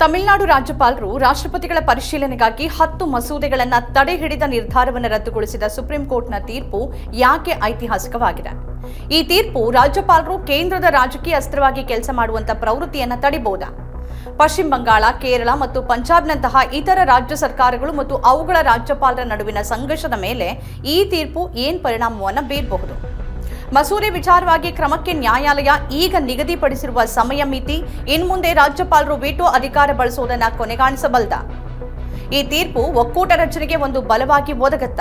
ತಮಿಳುನಾಡು ರಾಜ್ಯಪಾಲರು ರಾಷ್ಟ್ರಪತಿಗಳ ಪರಿಶೀಲನೆಗಾಗಿ ಹತ್ತು ಮಸೂದೆಗಳನ್ನು ತಡೆ ಹಿಡಿದ ನಿರ್ಧಾರವನ್ನು ರದ್ದುಗೊಳಿಸಿದ ಸುಪ್ರೀಂ ಕೋರ್ಟ್ನ ತೀರ್ಪು ಯಾಕೆ ಐತಿಹಾಸಿಕವಾಗಿದೆ? ಈ ತೀರ್ಪು ರಾಜ್ಯಪಾಲರು ಕೇಂದ್ರದ ರಾಜಕೀಯ ಅಸ್ತ್ರವಾಗಿ ಕೆಲಸ ಮಾಡುವಂತ ಪ್ರವೃತ್ತಿಯನ್ನು ತಡಿಬಹುದಾ? ಪಶ್ಚಿಮ ಬಂಗಾಳ, ಕೇರಳ ಮತ್ತು ಪಂಜಾಬ್ನಂತಹ ಇತರ ರಾಜ್ಯ ಸರ್ಕಾರಗಳು ಮತ್ತು ಅವುಗಳ ರಾಜ್ಯಪಾಲರ ನಡುವಿನ ಸಂಘರ್ಷದ ಮೇಲೆ ಈ ತೀರ್ಪು ಏನ್ ಪರಿಣಾಮವನ್ನು ಬೀರಬಹುದು? ಮಸೂದೆ ವಿಚಾರವಾಗಿ ಕ್ರಮಕ್ಕೆ ನ್ಯಾಯಾಲಯ ಈಗ ನಿಗದಿಪಡಿಸಿರುವ ಸಮಯ ಮಿತಿ, ಇನ್ಮುಂದೆ ರಾಜ್ಯಪಾಲರು ವೇಟೋ ಅಧಿಕಾರ ಬಳಸುವುದನ್ನು ಕೊನೆಗಾಣಿಸಬಲ್ಲ ಈ ತೀರ್ಪು ಒಕ್ಕೂಟ ರಚನೆಗೆ ಒಂದು ಬಲವಾಗಿ ಒದಗತ್ತ.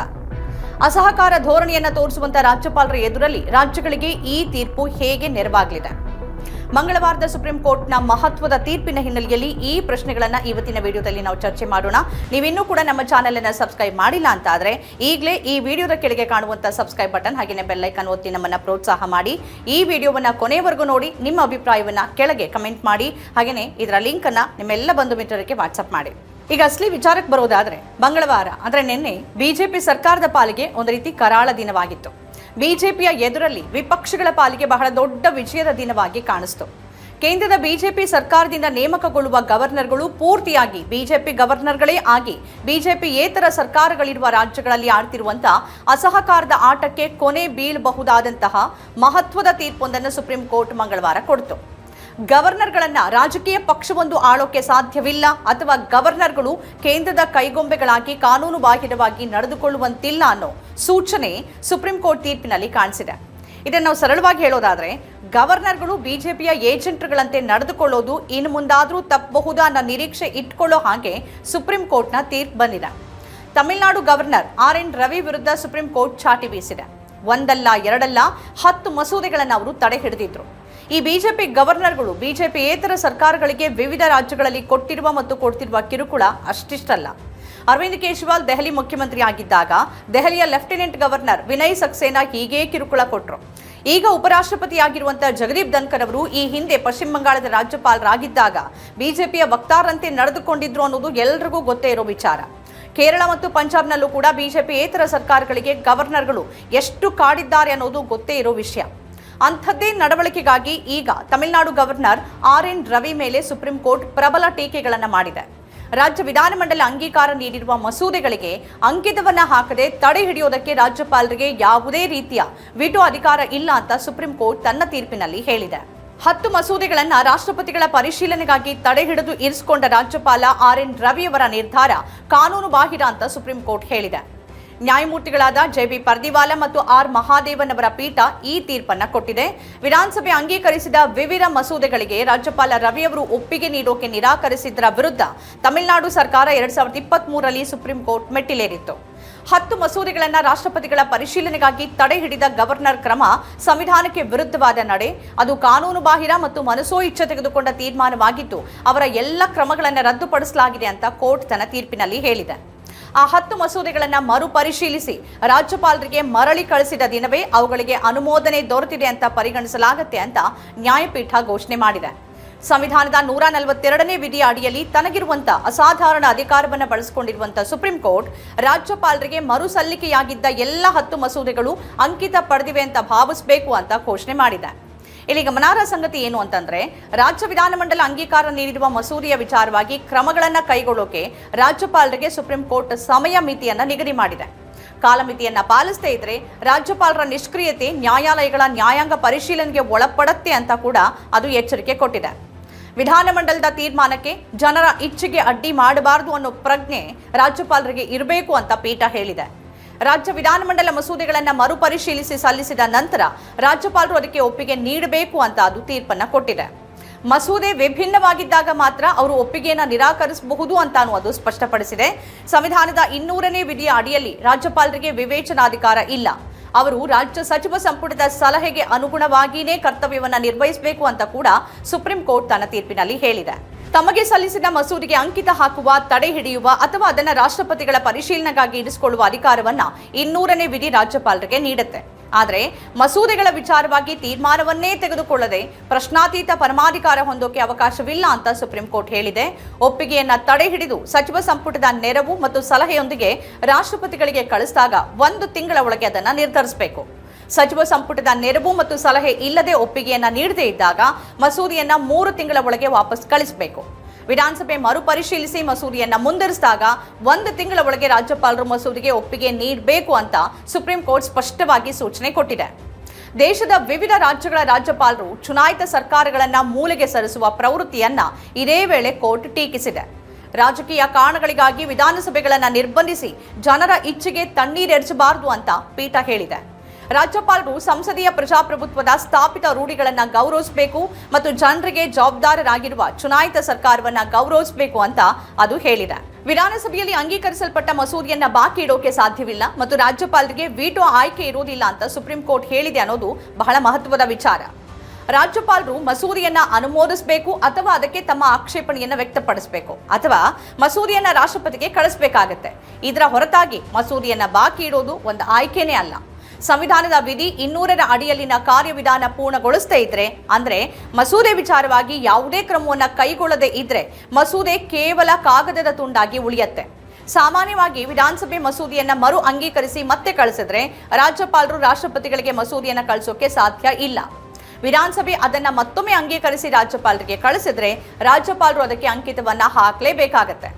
ಅಸಹಕಾರ ಧೋರಣೆಯನ್ನು ತೋರಿಸುವಂತಹ ರಾಜ್ಯಪಾಲರ ಎದುರಲ್ಲಿ ರಾಜ್ಯಗಳಿಗೆ ಈ ತೀರ್ಪು ಹೇಗೆ ನೆರವಾಗಲಿದೆ? ಮಂಗಳವಾರದ ಸುಪ್ರೀಂ ಕೋರ್ಟ್ನ ಮಹತ್ವದ ತೀರ್ಪಿನ ಹಿನ್ನೆಲೆಯಲ್ಲಿ ಈ ಪ್ರಶ್ನೆಗಳನ್ನು ಇವತ್ತಿನ ವಿಡಿಯೋದಲ್ಲಿ ನಾವು ಚರ್ಚೆ ಮಾಡೋಣ. ನೀವಿನ್ನೂ ಕೂಡ ನಮ್ಮ ಚಾನೆಲ್ ಅನ್ನು ಸಬ್ಸ್ಕ್ರೈಬ್ ಮಾಡಿಲ್ಲ ಅಂತ ಆದರೆ ಈಗಲೇ ಈ ವಿಡಿಯೋದ ಕೆಳಗೆ ಕಾಣುವಂತ ಸಬ್ಸ್ಕ್ರೈಬ್ ಬಟನ್ ಹಾಗೆಯೇ ಬೆಲ್ ಐಕನ್ ಒತ್ತಿ ನಮ್ಮನ್ನ ಪ್ರೋತ್ಸಾಹ ಮಾಡಿ. ಈ ವಿಡಿಯೋವನ್ನ ಕೊನೆವರೆಗೂ ನೋಡಿ, ನಿಮ್ಮ ಅಭಿಪ್ರಾಯವನ್ನ ಕೆಳಗೆ ಕಮೆಂಟ್ ಮಾಡಿ. ಹಾಗೆಯೇ ಇದರ ಲಿಂಕ್ ಅನ್ನ ನಿಮ್ಮೆಲ್ಲ ಬಂಧು ಮಿತ್ರರಿಗೆ ವಾಟ್ಸಪ್ ಮಾಡಿ. ಈಗ ಅಸಲಿ ವಿಚಾರಕ್ಕೆ ಬರೋದಾದರೆ, ಮಂಗಳವಾರ ಅಂದರೆ ನಿನ್ನೆ ಬಿಜೆಪಿ ಸರ್ಕಾರದ ಪಾಲಿಗೆ ಒಂದು ರೀತಿ ಕರಾಳ ದಿನವಾಗಿತ್ತು. ಬಿಜೆಪಿಯ ಎದುರಲ್ಲಿ ವಿಪಕ್ಷಗಳ ಪಾಲಿಗೆ ಬಹಳ ದೊಡ್ಡ ವಿಜಯದ ದಿನವಾಗಿ ಕಾಣಿಸ್ತು. ಕೇಂದ್ರದ ಬಿಜೆಪಿ ಸರ್ಕಾರದಿಂದ ನೇಮಕಗೊಳ್ಳುವ ಗವರ್ನರ್ಗಳು ಪೂರ್ತಿಯಾಗಿ ಬಿಜೆಪಿ ಗವರ್ನರ್ಗಳೇ ಆಗಿ ಬಿಜೆಪಿ ಏತರ ಸರ್ಕಾರಗಳಿರುವ ರಾಜ್ಯಗಳಲ್ಲಿ ಆಡ್ತಿರುವಂತಹ ಅಸಹಕಾರದ ಆಟಕ್ಕೆ ಕೊನೆ ಬೀಳಬಹುದಾದಂತಹ ಮಹತ್ವದ ತೀರ್ಪೊಂದನ್ನು ಸುಪ್ರೀಂ ಕೋರ್ಟ್ ಮಂಗಳವಾರ ಕೊಡ್ತು. ಗವರ್ನರ್ಗಳನ್ನ ರಾಜಕೀಯ ಪಕ್ಷವೊಂದು ಆಳೋಕೆ ಸಾಧ್ಯವಿಲ್ಲ ಅಥವಾ ಗವರ್ನರ್ಗಳು ಕೇಂದ್ರದ ಕೈಗೊಂಬೆಗಳಾಗಿ ಕಾನೂನು ಬಾಹಿರವಾಗಿ ನಡೆದುಕೊಳ್ಳುವಂತಿಲ್ಲ ಅನ್ನೋ ಸೂಚನೆ ಸುಪ್ರೀಂ ಕೋರ್ಟ್ ತೀರ್ಪಿನಲ್ಲಿ ಕಾಣಿಸಿದೆ. ಇದನ್ನು ನಾವು ಸರಳವಾಗಿ ಹೇಳೋದಾದ್ರೆ, ಗವರ್ನರ್ಗಳು ಬಿಜೆಪಿಯ ಏಜೆಂಟ್ಗಳಂತೆ ನಡೆದುಕೊಳ್ಳೋದು ಇನ್ನು ಮುಂದಾದರೂ ತಪ್ಪಬಹುದಾ ಅನ್ನೋ ನಿರೀಕ್ಷೆ ಇಟ್ಕೊಳ್ಳೋ ಹಾಗೆ ಸುಪ್ರೀಂ ಕೋರ್ಟ್ನ ತೀರ್ಪು ಬಂದಿದೆ. Tamil Nadu governor R N Ravi ವಿರುದ್ಧ ಸುಪ್ರೀಂ ಕೋರ್ಟ್ ಚಾಟಿ ಬೀಸಿದೆ. ಒಂದಲ್ಲ, ಎರಡಲ್ಲ, ಹತ್ತು ಮಸೂದೆಗಳನ್ನು ಅವರು ತಡೆ ಹಿಡಿದಿದ್ರು. ಈ ಬಿಜೆಪಿ ಗವರ್ನರ್ಗಳು ಬಿಜೆಪಿ ಏತರ ಸರ್ಕಾರಗಳಿಗೆ ವಿವಿಧ ರಾಜ್ಯಗಳಲ್ಲಿ ಕೊಟ್ಟಿರುವ ಮತ್ತು ಕೊಡ್ತಿರುವ ಕಿರುಕುಳ ಅಷ್ಟಿಷ್ಟಲ್ಲ. ಅರವಿಂದ್ ಕೇಜ್ರಿವಾಲ್ ದೆಹಲಿ ಮುಖ್ಯಮಂತ್ರಿ ಆಗಿದ್ದಾಗ ದೆಹಲಿಯ ಲೆಫ್ಟಿನೆಂಟ್ ಗವರ್ನರ್ ವಿನಯ್ ಸಕ್ಸೇನಾ ಹೀಗೆ ಕಿರುಕುಳ ಕೊಟ್ಟರು ಈಗ ಉಪರಾಷ್ಟ್ರಪತಿಯಾಗಿರುವಂತಹ ಜಗದೀಪ್ ಧನ್ಕರ್ ಅವರು ಈ ಹಿಂದೆ ಪಶ್ಚಿಮ ಬಂಗಾಳದ ರಾಜ್ಯಪಾಲರಾಗಿದ್ದಾಗ ಬಿಜೆಪಿಯ ವಕ್ತಾರಂತೆ ನಡೆದುಕೊಂಡಿದ್ರು ಅನ್ನೋದು ಎಲ್ರಿಗೂ ಗೊತ್ತೇ ಇರೋ ವಿಚಾರ. ಕೇರಳ ಮತ್ತು ಪಂಜಾಬ್ನಲ್ಲೂ ಕೂಡ ಬಿಜೆಪಿ ಏತರ ಸರ್ಕಾರಗಳಿಗೆ ಗವರ್ನರ್ಗಳು ಎಷ್ಟು ಕಾಡಿದ್ದಾರೆ ಅನ್ನೋದು ಗೊತ್ತೇ ಇರೋ ವಿಷಯ. ಅಂಥದ್ದೇ ನಡವಳಿಕೆಗಾಗಿ ಈಗ Tamil Nadu governor R N Ravi ಮೇಲೆ ಸುಪ್ರೀಂ ಕೋರ್ಟ್ ಪ್ರಬಲ ಟೀಕೆಗಳನ್ನು ಮಾಡಿದೆ. ರಾಜ್ಯ ವಿಧಾನಮಂಡಲ ಅಂಗೀಕಾರ ನೀಡಿರುವ ಮಸೂದೆಗಳಿಗೆ ಅಂಕಿತವನ್ನ ಹಾಕದೆ ತಡೆ ಹಿಡಿಯೋದಕ್ಕೆ ರಾಜ್ಯಪಾಲರಿಗೆ ಯಾವುದೇ ರೀತಿಯ ವಿಟೋ ಅಧಿಕಾರ ಇಲ್ಲ ಅಂತ ಸುಪ್ರೀಂ ಕೋರ್ಟ್ ತನ್ನ ತೀರ್ಪಿನಲ್ಲಿ ಹೇಳಿದೆ. ಹತ್ತು ಮಸೂದೆಗಳನ್ನು ರಾಷ್ಟ್ರಪತಿಗಳ ಪರಿಶೀಲನೆಗಾಗಿ ತಡೆ ಹಿಡಿದು ಇರಿಸಿಕೊಂಡ ರಾಜ್ಯಪಾಲ ಆರ್ ಎನ್ ರವಿಯವರ ನಿರ್ಧಾರ ಕಾನೂನು ಬಾಹಿರ ಅಂತ ಸುಪ್ರೀಂ ಕೋರ್ಟ್ ಹೇಳಿದೆ. ನ್ಯಾಯಮೂರ್ತಿಗಳಾದ ಜೆಬಿ ಪರ್ದಿವಾಲ ಮತ್ತು ಆರ್. ಮಹಾದೇವನ್ ಅವರ ಪೀಠ ಈ ತೀರ್ಪನ್ನ ಕೊಟ್ಟಿದೆ. ವಿಧಾನಸಭೆ ಅಂಗೀಕರಿಸಿದ ವಿವಿಧ ಮಸೂದೆಗಳಿಗೆ ರಾಜ್ಯಪಾಲ ರವಿಯವರು ಒಪ್ಪಿಗೆ ನೀಡೋಕೆ ನಿರಾಕರಿಸಿದ್ದರ ವಿರುದ್ಧ ತಮಿಳುನಾಡು ಸರ್ಕಾರ ಎರಡ್ ಸಾವಿರದ ಇಪ್ಪತ್ತ್ ಮೂರರಲ್ಲಿ ಸುಪ್ರೀಂ ಕೋರ್ಟ್ ಮೆಟ್ಟಿಲೇರಿತ್ತು. ಹತ್ತು ಮಸೂದೆಗಳನ್ನು ರಾಷ್ಟ್ರಪತಿಗಳ ಪರಿಶೀಲನೆಗಾಗಿ ತಡೆ ಹಿಡಿದ ಗವರ್ನರ್ ಕ್ರಮ ಸಂವಿಧಾನಕ್ಕೆ ವಿರುದ್ಧವಾದ ನಡೆ. ಅದು ಕಾನೂನು ಬಾಹಿರ ಮತ್ತು ಮನಸೋ ಇಚ್ಛೆ ತೆಗೆದುಕೊಂಡ ತೀರ್ಮಾನವಾಗಿದ್ದು, ಅವರ ಎಲ್ಲ ಕ್ರಮಗಳನ್ನು ರದ್ದುಪಡಿಸಲಾಗಿದೆ ಅಂತ ಕೋರ್ಟ್ ತನ್ನ ತೀರ್ಪಿನಲ್ಲಿ ಹೇಳಿದೆ. ಆ ಹತ್ತು ಮಸೂದೆಗಳನ್ನು ಮರುಪರಿಶೀಲಿಸಿ ರಾಜ್ಯಪಾಲರಿಗೆ ಮರಳಿ ಕಳಿಸಿದ ದಿನವೇ ಅವುಗಳಿಗೆ ಅನುಮೋದನೆ ದೊರೆತಿದೆ ಅಂತ ಪರಿಗಣಿಸಲಾಗುತ್ತೆ ಅಂತ ನ್ಯಾಯಪೀಠ ಘೋಷಣೆ ಮಾಡಿದೆ. ಸಂವಿಧಾನದ ನೂರ ನಲವತ್ತೆರಡನೇ ವಿಧಿಯ ಅಡಿಯಲ್ಲಿ ತನಗಿರುವಂತಹ ಅಸಾಧಾರಣ ಅಧಿಕಾರವನ್ನು ಬಳಸಿಕೊಂಡಿರುವಂತಹ ಸುಪ್ರೀಂ ಕೋರ್ಟ್ ರಾಜ್ಯಪಾಲರಿಗೆ ಮರು ಸಲ್ಲಿಕೆಯಾಗಿದ್ದ ಎಲ್ಲ ಹತ್ತು ಮಸೂದೆಗಳು ಅಂಕಿತ ಪಡೆದಿವೆ ಅಂತ ಭಾವಿಸಬೇಕು ಅಂತ ಘೋಷಣೆ ಮಾಡಿದೆ. ಇಲ್ಲಿ ಗಮನಾರ್ಹ ಸಂಗತಿ ಏನು ಅಂತಂದ್ರೆ, ರಾಜ್ಯ ವಿಧಾನಮಂಡಲ ಅಂಗೀಕಾರ ನೀಡಿರುವ ಮಸೂದೆಯ ವಿಚಾರವಾಗಿ ಕ್ರಮಗಳನ್ನು ಕೈಗೊಳ್ಳೋಕೆ ರಾಜ್ಯಪಾಲರಿಗೆ ಸುಪ್ರೀಂ ಕೋರ್ಟ್ ಸಮಯ ಮಿತಿಯನ್ನು ನಿಗದಿ ಮಾಡಿದೆ. ಕಾಲಮಿತಿಯನ್ನ ಪಾಲಿಸದೇ ಇದ್ರೆ ರಾಜ್ಯಪಾಲರ ನಿಷ್ಕ್ರಿಯತೆ ನ್ಯಾಯಾಲಯಗಳ ನ್ಯಾಯಾಂಗ ಪರಿಶೀಲನೆಗೆ ಒಳಪಡತ್ತೆ ಅಂತ ಕೂಡ ಅದು ಎಚ್ಚರಿಕೆ ಕೊಟ್ಟಿದೆ. ವಿಧಾನಮಂಡಲದ ತೀರ್ಮಾನಕ್ಕೆ ಜನರ ಇಚ್ಛೆಗೆ ಅಡ್ಡಿ ಮಾಡಬಾರದು ಅನ್ನೋ ಪ್ರಜ್ಞೆ ರಾಜ್ಯಪಾಲರಿಗೆ ಇರಬೇಕು ಅಂತ ಪೀಠ ಹೇಳಿದೆ. ರಾಜ್ಯ ವಿಧಾನಮಂಡಲ ಮಸೂದೆಗಳನ್ನು ಮರುಪರಿಶೀಲಿಸಿ ಸಲ್ಲಿಸಿದ ನಂತರ ರಾಜ್ಯಪಾಲರು ಅದಕ್ಕೆ ಒಪ್ಪಿಗೆ ನೀಡಬೇಕು ಅಂತ ಅದು ತೀರ್ಪನ್ನು ಕೊಟ್ಟಿದೆ. ಮಸೂದೆ ವಿಭಿನ್ನವಾಗಿದ್ದಾಗ ಮಾತ್ರ ಅವರು ಒಪ್ಪಿಗೆಯನ್ನು ನಿರಾಕರಿಸಬಹುದು ಅಂತಾನು ಅದು ಸ್ಪಷ್ಟಪಡಿಸಿದೆ. ಸಂವಿಧಾನದ ಇನ್ನೂರನೇ ವಿಧಿಯ ಅಡಿಯಲ್ಲಿ ರಾಜ್ಯಪಾಲರಿಗೆ ವಿವೇಚನಾಧಿಕಾರ ಇಲ್ಲ. ಅವರು ರಾಜ್ಯ ಸಚಿವ ಸಂಪುಟದ ಸಲಹೆಗೆ ಅನುಗುಣವಾಗಿಯೇ ಕರ್ತವ್ಯವನ್ನು ನಿರ್ವಹಿಸಬೇಕು ಅಂತ ಕೂಡ ಸುಪ್ರೀಂ ಕೋರ್ಟ್ ತನ್ನ ತೀರ್ಪಿನಲ್ಲಿ ಹೇಳಿದೆ. ತಮಗೆ ಸಲ್ಲಿಸಿದ ಮಸೂದೆಗೆ ಅಂಕಿತ ಹಾಕುವ, ತಡೆ ಹಿಡಿಯುವ ಅಥವಾ ಅದನ್ನು ರಾಷ್ಟ್ರಪತಿಗಳ ಪರಿಶೀಲನೆಗಾಗಿ ಇರಿಸಿಕೊಳ್ಳುವ ಅಧಿಕಾರವನ್ನ ಇನ್ನೂರನೇ ವಿಧಿ ರಾಜ್ಯಪಾಲರಿಗೆ ನೀಡುತ್ತೆ. ಆದರೆ ಮಸೂದೆಗಳ ವಿಚಾರವಾಗಿ ತೀರ್ಮಾನವನ್ನೇ ತೆಗೆದುಕೊಳ್ಳದೆ ಪ್ರಶ್ನಾತೀತ ಪರಮಾಧಿಕಾರ ಹೊಂದೋಕೆ ಅವಕಾಶವಿಲ್ಲ ಅಂತ ಸುಪ್ರೀಂ ಕೋರ್ಟ್ ಹೇಳಿದೆ. ಒಪ್ಪಿಗೆಯನ್ನ ತಡೆ ಹಿಡಿದು ಸಚಿವ ಸಂಪುಟದ ನೆರವು ಮತ್ತು ಸಲಹೆಯೊಂದಿಗೆ ರಾಷ್ಟ್ರಪತಿಗಳಿಗೆ ಕಳಿಸಿದಾಗ ಒಂದು ತಿಂಗಳ ಒಳಗೆ ಅದನ್ನು ನಿರ್ಧರಿಸಬೇಕು. ಸಚಿವ ಸಂಪುಟದ ನೆರವು ಮತ್ತು ಸಲಹೆ ಇಲ್ಲದೆ ಒಪ್ಪಿಗೆಯನ್ನ ನೀಡದೇ ಇದ್ದಾಗ ಮಸೂದೆಯನ್ನ ಮೂರು ತಿಂಗಳ ಒಳಗೆ ವಾಪಸ್ ಕಳಿಸಬೇಕು. ವಿಧಾನಸಭೆ ಮರುಪರಿಶೀಲಿಸಿ ಮಸೂದೆಯನ್ನ ಮುಂದರಿಸಿದಾಗ ಒಂದು ತಿಂಗಳ ಒಳಗೆ ರಾಜ್ಯಪಾಲರು ಮಸೂದೆಗೆ ಒಪ್ಪಿಗೆ ನೀಡಬೇಕು ಅಂತ ಸುಪ್ರೀಂ ಕೋರ್ಟ್ ಸ್ಪಷ್ಟವಾಗಿ ಸೂಚನೆ ಕೊಟ್ಟಿದೆ. ದೇಶದ ವಿವಿಧ ರಾಜ್ಯಗಳ ರಾಜ್ಯಪಾಲರು ಚುನಾಯಿತ ಸರ್ಕಾರಗಳನ್ನ ಮೂಲೆಗೆ ಸರಿಸುವ ಪ್ರವೃತ್ತಿಯನ್ನ ಇದೇ ವೇಳೆ ಕೋರ್ಟ್ ಟೀಕಿಸಿದೆ. ರಾಜಕೀಯ ಕಾರಣಗಳಿಗಾಗಿ ವಿಧಾನಸಭೆಗಳನ್ನ ನಿರ್ಬಂಧಿಸಿ ಜನರ ಇಚ್ಛೆಗೆ ತಣ್ಣೀರೆರಚಬಾರದು ಅಂತ ಪೀಠ ಹೇಳಿದೆ. ರಾಜ್ಯಪಾಲರು ಸಂಸದೀಯ ಪ್ರಜಾಪ್ರಭುತ್ವದ ಸ್ಥಾಪಿತ ರೂಢಿಗಳನ್ನು ಗೌರವಿಸಬೇಕು ಮತ್ತು ಜನರಿಗೆ ಜವಾಬ್ದಾರರಾಗಿರುವ ಚುನಾಯಿತ ಸರ್ಕಾರವನ್ನ ಗೌರವಿಸಬೇಕು ಅಂತ ಅದು ಹೇಳಿದೆ. ವಿಧಾನಸಭೆಯಲ್ಲಿ ಅಂಗೀಕರಿಸಲ್ಪಟ್ಟ ಮಸೂದೆಯನ್ನ ಬಾಕಿ ಇಡೋಕೆ ಸಾಧ್ಯವಿಲ್ಲ ಮತ್ತು ರಾಜ್ಯಪಾಲರಿಗೆ ವೀಟೋ ಆಯ್ಕೆ ಇರುವುದಿಲ್ಲ ಅಂತ ಸುಪ್ರೀಂ ಕೋರ್ಟ್ ಹೇಳಿದೆ ಅನ್ನೋದು ಬಹಳ ಮಹತ್ವದ ವಿಚಾರ. ರಾಜ್ಯಪಾಲರು ಮಸೂದೆಯನ್ನ ಅನುಮೋದಿಸಬೇಕು ಅಥವಾ ಅದಕ್ಕೆ ತಮ್ಮ ಆಕ್ಷೇಪಣೆಯನ್ನ ವ್ಯಕ್ತಪಡಿಸಬೇಕು ಅಥವಾ ಮಸೂದೆಯನ್ನ ರಾಷ್ಟ್ರಪತಿಗೆ ಕಳಿಸಬೇಕಾಗತ್ತೆ. ಇದರ ಹೊರತಾಗಿ ಮಸೂದೆಯನ್ನ ಬಾಕಿ ಇಡೋದು ಒಂದು ಆಯ್ಕೆನೇ ಅಲ್ಲ. ಸಂವಿಧಾನದ ವಿಧಿ ಇನ್ನೂರರ ಅಡಿಯಲ್ಲಿನ ಕಾರ್ಯವಿಧಾನ ಪೂರ್ಣಗೊಳಿಸದೇ ಇದ್ರೆ, ಅಂದ್ರೆ ಮಸೂದೆ ವಿಚಾರವಾಗಿ ಯಾವುದೇ ಕ್ರಮವನ್ನ ಕೈಗೊಳ್ಳದೇ ಇದ್ರೆ ಮಸೂದೆ ಕೇವಲ ಕಾಗದದ ತುಂಡಾಗಿ ಉಳಿಯತ್ತೆ. ಸಾಮಾನ್ಯವಾಗಿ ವಿಧಾನಸಭೆ ಮಸೂದೆಯನ್ನ ಮರು ಅಂಗೀಕರಿಸಿ ಮತ್ತೆ ಕಳಿಸಿದ್ರೆ ರಾಜ್ಯಪಾಲರು ರಾಷ್ಟ್ರಪತಿಗಳಿಗೆ ಮಸೂದೆಯನ್ನ ಕಳಿಸೋಕೆ ಸಾಧ್ಯ ಇಲ್ಲ. ವಿಧಾನಸಭೆ ಅದನ್ನ ಮತ್ತೊಮ್ಮೆ ಅಂಗೀಕರಿಸಿ ರಾಜ್ಯಪಾಲರಿಗೆ ಕಳಿಸಿದ್ರೆ ರಾಜ್ಯಪಾಲರು ಅದಕ್ಕೆ ಅಂಕಿತವನ್ನ ಹಾಕಲೇಬೇಕಾಗತ್ತೆ.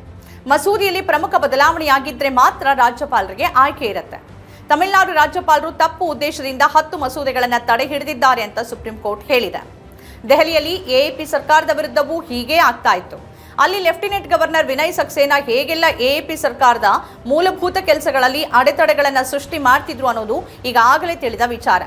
ಮಸೂದೆಯಲ್ಲಿ ಪ್ರಮುಖ ಬದಲಾವಣೆಯಾಗಿದ್ರೆ ಮಾತ್ರ ರಾಜ್ಯಪಾಲರಿಗೆ ಆಯ್ಕೆ ಇರುತ್ತೆ. ತಮಿಳುನಾಡು ರಾಜ್ಯಪಾಲರು ತಪ್ಪು ಉದ್ದೇಶದಿಂದ ಹತ್ತು ಮಸೂದೆಗಳನ್ನು ತಡೆ ಹಿಡಿದಿದ್ದಾರೆ ಅಂತ ಸುಪ್ರೀಂ ಕೋರ್ಟ್ ಹೇಳಿದೆ. ದೆಹಲಿಯಲ್ಲಿ ಎಎಪಿ ಸರ್ಕಾರದ ವಿರುದ್ಧವೂ ಹೀಗೆ ಆಗ್ತಾ ಇತ್ತು. ಅಲ್ಲಿ ಲೆಫ್ಟಿನೆಂಟ್ ಗವರ್ನರ್ ವಿನಯ್ ಸಕ್ಸೇನಾ ಹೇಗೆಲ್ಲ ಎಎಪಿ ಸರ್ಕಾರದ ಮೂಲಭೂತ ಕೆಲಸಗಳಲ್ಲಿ ಅಡೆತಡೆಗಳನ್ನು ಸೃಷ್ಟಿ ಮಾಡ್ತಿದ್ರು ಅನ್ನೋದು ಈಗಾಗಲೇ ತಿಳಿದ ವಿಚಾರ.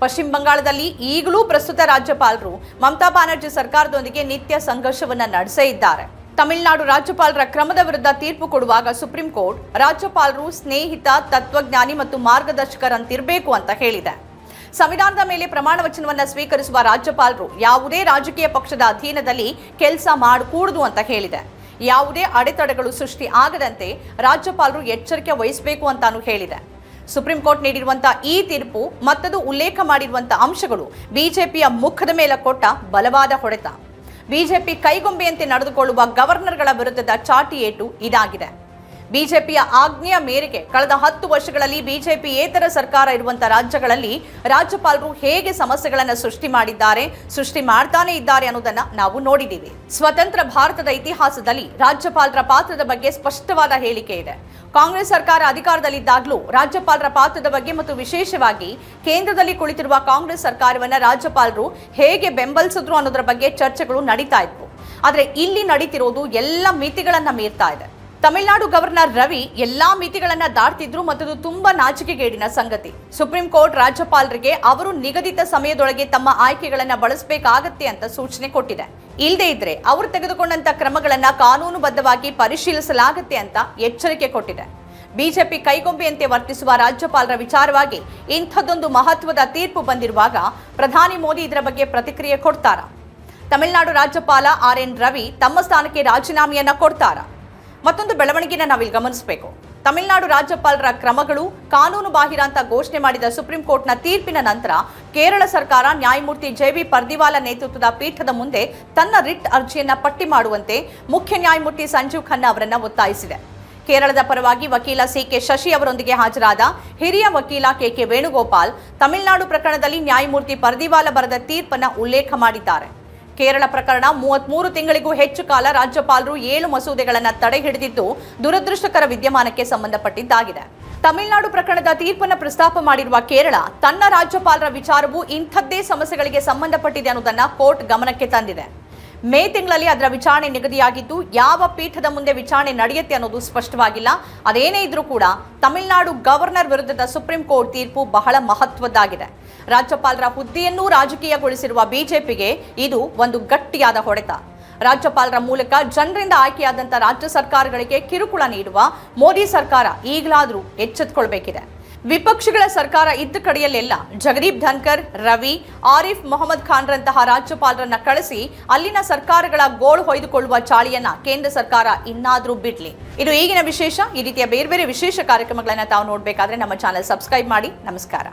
ಪಶ್ಚಿಮ ಬಂಗಾಳದಲ್ಲಿ ಈಗಲೂ ಪ್ರಸ್ತುತ ರಾಜ್ಯಪಾಲರು ಮಮತಾ ಬ್ಯಾನರ್ಜಿ ಸರ್ಕಾರದೊಂದಿಗೆ ನಿತ್ಯ ಸಂಘರ್ಷವನ್ನು ನಡೆಸೇ ಇದ್ದಾರೆ. ತಮಿಳುನಾಡು ರಾಜ್ಯಪಾಲರ ಕ್ರಮದ ವಿರುದ್ಧ ತೀರ್ಪು ಕೊಡುವಾಗ ಸುಪ್ರೀಂ ಕೋರ್ಟ್, ರಾಜ್ಯಪಾಲರು ಸ್ನೇಹಿತ, ತತ್ವಜ್ಞಾನಿ ಮತ್ತು ಮಾರ್ಗದರ್ಶಕರಂತಿರಬೇಕು ಅಂತ ಹೇಳಿದೆ. ಸಂವಿಧಾನದ ಮೇಲೆ ಪ್ರಮಾಣ ವಚನವನ್ನು ಸ್ವೀಕರಿಸುವ ರಾಜ್ಯಪಾಲರು ಯಾವುದೇ ರಾಜಕೀಯ ಪಕ್ಷದ ಅಧೀನದಲ್ಲಿ ಕೆಲಸ ಮಾಡಕೂಡದು ಅಂತ ಹೇಳಿದೆ. ಯಾವುದೇ ಅಡೆತಡೆಗಳು ಸೃಷ್ಟಿ ಆಗದಂತೆ ರಾಜ್ಯಪಾಲರು ಎಚ್ಚರಿಕೆ ವಹಿಸಬೇಕು ಅಂತಾನು ಹೇಳಿದೆ. ಸುಪ್ರೀಂ ಕೋರ್ಟ್ ನೀಡಿರುವಂತಹ ಈ ತೀರ್ಪು ಮತ್ತದು ಉಲ್ಲೇಖ ಮಾಡಿರುವಂತಹ ಅಂಶಗಳು ಬಿಜೆಪಿಯ ಮುಖದ ಮೇಲೆ ಕೊಟ್ಟ ಬಲವಾದ ಹೊಡೆತ. ಬಿಜೆಪಿ ಕೈಗೊಂಬೆಯಂತೆ ನಡೆದುಕೊಳ್ಳುವ ಗವರ್ನರ್ಗಳ ವಿರುದ್ಧದ ಚಾಟಿಯೇಟು ಇದಾಗಿದೆ. ಬಿಜೆಪಿಯ ಆಜ್ಞೆಯ ಮೇರೆಗೆ ಕಳೆದ ಹತ್ತು ವರ್ಷಗಳಲ್ಲಿ ಬಿಜೆಪಿ ಏತರ ಸರ್ಕಾರ ಇರುವಂತಹ ರಾಜ್ಯಗಳಲ್ಲಿ ರಾಜ್ಯಪಾಲರು ಹೇಗೆ ಸಮಸ್ಯೆಗಳನ್ನು ಸೃಷ್ಟಿ ಮಾಡಿದ್ದಾರೆ, ಸೃಷ್ಟಿ ಮಾಡ್ತಾನೆ ಇದ್ದಾರೆ ಅನ್ನೋದನ್ನ ನಾವು ನೋಡಿದ್ದೀವಿ. ಸ್ವತಂತ್ರ ಭಾರತದ ಇತಿಹಾಸದಲ್ಲಿ ರಾಜ್ಯಪಾಲರ ಪಾತ್ರದ ಬಗ್ಗೆ ಸ್ಪಷ್ಟವಾದ ಹೇಳಿಕೆ ಇದೆ. ಕಾಂಗ್ರೆಸ್ ಸರ್ಕಾರ ಅಧಿಕಾರದಲ್ಲಿದ್ದಾಗಲೂ ರಾಜ್ಯಪಾಲರ ಪಾತ್ರದ ಬಗ್ಗೆ ಮತ್ತು ವಿಶೇಷವಾಗಿ ಕೇಂದ್ರದಲ್ಲಿ ಕುಳಿತಿರುವ ಕಾಂಗ್ರೆಸ್ ಸರ್ಕಾರವನ್ನ ರಾಜ್ಯಪಾಲರು ಹೇಗೆ ಬೆಂಬಲಿಸಿದ್ರು ಅನ್ನೋದರ ಬಗ್ಗೆ ಚರ್ಚೆಗಳು ನಡೀತಾ ಇತ್ತು ಆದರೆ ಇಲ್ಲಿ ನಡೀತಿರೋದು ಎಲ್ಲ ಮಿತಿಗಳನ್ನು ಮೀರ್ತಾ ಇದೆ. ತಮಿಳುನಾಡು ಗವರ್ನರ್ ರವಿ ಎಲ್ಲಾ ಮಿತಿಗಳನ್ನ ದಾಟ್ತಿದ್ರು ಮತ್ತು ತುಂಬಾ ನಾಚಿಕೆಗೇಡಿನ ಸಂಗತಿ. ಸುಪ್ರೀಂ ಕೋರ್ಟ್ ರಾಜ್ಯಪಾಲರಿಗೆ ಅವರು ನಿಗದಿತ ಸಮಯದೊಳಗೆ ತಮ್ಮ ಆಯ್ಕೆಗಳನ್ನ ಬಳಸಬೇಕಾಗತ್ತೆ ಅಂತ ಸೂಚನೆ ಕೊಟ್ಟಿದೆ. ಇಲ್ಲದೇ ಇದ್ರೆ ಅವರು ತೆಗೆದುಕೊಂಡಂತ ಕ್ರಮಗಳನ್ನ ಕಾನೂನುಬದ್ಧವಾಗಿ ಪರಿಶೀಲಿಸಲಾಗತ್ತೆ ಅಂತ ಎಚ್ಚರಿಕೆ ಕೊಟ್ಟಿದೆ. ಬಿಜೆಪಿ ಕೈಗೊಂಬೆಯಂತೆ ವರ್ತಿಸುವ ರಾಜ್ಯಪಾಲರ ವಿಚಾರವಾಗಿ ಇಂಥದ್ದೊಂದು ಮಹತ್ವದ ತೀರ್ಪು ಬಂದಿರುವಾಗ ಪ್ರಧಾನಿ ಮೋದಿ ಇದರ ಬಗ್ಗೆ ಪ್ರತಿಕ್ರಿಯೆ ಕೊಡ್ತಾರಾ? ತಮಿಳುನಾಡು ರಾಜ್ಯಪಾಲ ಆರ್ ಎನ್ ರವಿ ತಮ್ಮ ಸ್ಥಾನಕ್ಕೆ ರಾಜೀನಾಮೆಯನ್ನ ಕೊಡ್ತಾರಾ? ಮತ್ತೊಂದು ಬೆಳವಣಿಗೆನ ನಾವಿಲ್ಲಿ ಗಮನಿಸಬೇಕು. ತಮಿಳುನಾಡು ರಾಜ್ಯಪಾಲರ ಕ್ರಮಗಳು, ಕಾನೂನು ಬಾಹಿರ ಅಂತ ಘೋಷಣೆ ಮಾಡಿದ ಸುಪ್ರೀಂ ಕೋರ್ಟ್ನ ತೀರ್ಪಿನ ನಂತರ ಕೇರಳ ಸರ್ಕಾರ ನ್ಯಾಯಮೂರ್ತಿ ಜೆ ಬಿ ಪರ್ದಿವಾಲ ನೇತೃತ್ವದ ಪೀಠದ ಮುಂದೆ ತನ್ನ ರಿಟ್ ಅರ್ಜಿಯನ್ನ ಪಟ್ಟಿ ಮಾಡುವಂತೆ ಮುಖ್ಯ ನ್ಯಾಯಮೂರ್ತಿ ಸಂಜೀವ್ ಖನ್ನಾ ಅವರನ್ನ ಒತ್ತಾಯಿಸಿದೆ. ಕೇರಳದ ಪರವಾಗಿ ವಕೀಲ ಸಿ ಕೆ ಶಶಿ ಅವರೊಂದಿಗೆ ಹಾಜರಾದ ಹಿರಿಯ ವಕೀಲ ಕೆ ಕೆ ವೇಣುಗೋಪಾಲ್ ತಮಿಳುನಾಡು ಪ್ರಕರಣದಲ್ಲಿ ನ್ಯಾಯಮೂರ್ತಿ ಪರ್ದಿವಾಲ ಬರೆದ ತೀರ್ಪನ್ನ ಉಲ್ಲೇಖ ಮಾಡಿದ್ದಾರೆ. ಕೇರಳ ಪ್ರಕರಣ ಮೂವತ್ಮೂರು ತಿಂಗಳಿಗೂ ಹೆಚ್ಚು ಕಾಲ ರಾಜ್ಯಪಾಲರು ಏಳು ಮಸೂದೆಗಳನ್ನು ತಡೆ ಹಿಡಿದಿದ್ದು ದುರದೃಷ್ಟಕರ ವಿದ್ಯಮಾನಕ್ಕೆ ಸಂಬಂಧಪಟ್ಟಿದ್ದಾಗಿದೆ. ತಮಿಳುನಾಡು ಪ್ರಕರಣದ ತೀರ್ಪನ್ನು ಪ್ರಸ್ತಾಪ ಮಾಡಿರುವ ಕೇರಳ ತನ್ನ ರಾಜ್ಯಪಾಲರ ವಿಚಾರವು ಇಂಥದ್ದೇ ಸಮಸ್ಯೆಗಳಿಗೆ ಸಂಬಂಧಪಟ್ಟಿದೆ ಅನ್ನೋದನ್ನ ಕೋರ್ಟ್ ಗಮನಕ್ಕೆ ತಂದಿದೆ. ಮೇ ತಿಂಗಳಲ್ಲಿ ಅದರ ವಿಚಾರಣೆ ನಿಗದಿಯಾಗಿದ್ದು, ಯಾವ ಪೀಠದ ಮುಂದೆ ವಿಚಾರಣೆ ನಡೆಯುತ್ತೆ ಅನ್ನೋದು ಸ್ಪಷ್ಟವಾಗಿಲ್ಲ. ಅದೇನೇ ಇದ್ರೂ ಕೂಡ ತಮಿಳುನಾಡು ಗವರ್ನರ್ ವಿರುದ್ಧದ ಸುಪ್ರೀಂ ಕೋರ್ಟ್ ತೀರ್ಪು ಬಹಳ ಮಹತ್ವದ್ದಾಗಿದೆ. ರಾಜ್ಯಪಾಲರ ಹುದ್ದೆಯನ್ನೂ ರಾಜಕೀಯಗೊಳಿಸಿರುವ ಬಿಜೆಪಿಗೆ ಇದು ಒಂದು ಗಟ್ಟಿಯಾದ ಹೊಡೆತ. ರಾಜ್ಯಪಾಲರ ಮೂಲಕ ಜನರಿಂದ ಆಯ್ಕೆಯಾದಂಥ ರಾಜ್ಯ ಸರ್ಕಾರಗಳಿಗೆ ಕಿರುಕುಳ ನೀಡುವ ಮೋದಿ ಸರ್ಕಾರ ಈಗಲಾದರೂ ಎಚ್ಚೆತ್ತುಕೊಳ್ಬೇಕಿದೆ ವಿಪಕ್ಷಗಳ ಸರ್ಕಾರ ಇದ್ದ ಕಡೆಯಲ್ಲೆಲ್ಲ ಜಗದೀಪ್ ಧನ್ಕರ್, ರವಿ, ಆರಿಫ್ ಮೊಹಮ್ಮದ್ ಖಾನ್ರಂತಹ ರಾಜ್ಯಪಾಲರನ್ನ ಕಳಿಸಿ ಅಲ್ಲಿನ ಸರ್ಕಾರಗಳ ಗೋಳು ಹೊಯ್ದುಕೊಳ್ಳುವ ಚಾಳಿಯನ್ನ ಕೇಂದ್ರ ಸರ್ಕಾರ ಇನ್ನಾದರೂ ಬಿಡ್ಲಿ. ಇದು ಈಗಿನ ವಿಶೇಷ, ಈ ರೀತಿಯ ಬೇರೆ ಬೇರೆ ವಿಶೇಷ ಕಾರ್ಯಕ್ರಮಗಳನ್ನು ತಾವು ನೋಡಬೇಕಾದ್ರೆ ನಮ್ಮ ಚಾನೆಲ್ ಸಬ್ಸ್ಕ್ರೈಬ್ ಮಾಡಿ. ನಮಸ್ಕಾರ.